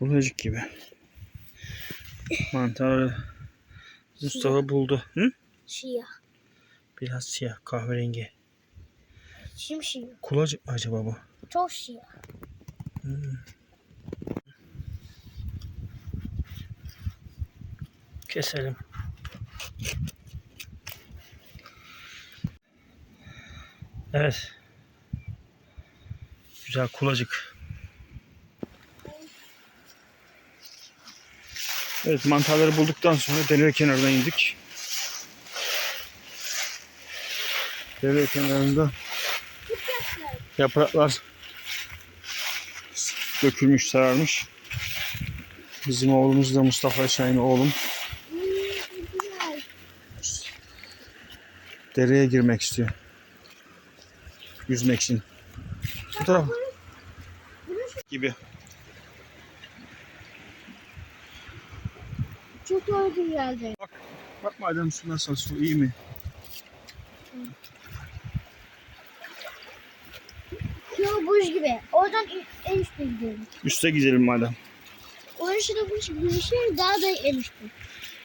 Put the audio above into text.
Kulacık gibi. Mantarı Mustafa buldu. Hı? Siyah. Biraz siyah kahverengi. Şimşiyor. Kulacık mı acaba bu? Çok siyah. Keselim. Evet. Güzel kulacık. Evet mantarları bulduktan sonra dere kenarına indik. Dere kenarında yapraklar dökülmüş, sararmış. Bizim oğlumuz da Mustafa Şahin oğlum. Dereye girmek istiyor. Yüzmek için. Bu taraf gibi. Çok doğru geldi. Bak madem su nasıl su iyi mi? Şu buz gibi. Oradan en üstte gidiyorum. Üste gidelim madem. Orası da buz gibi bir şey daha da en üstte.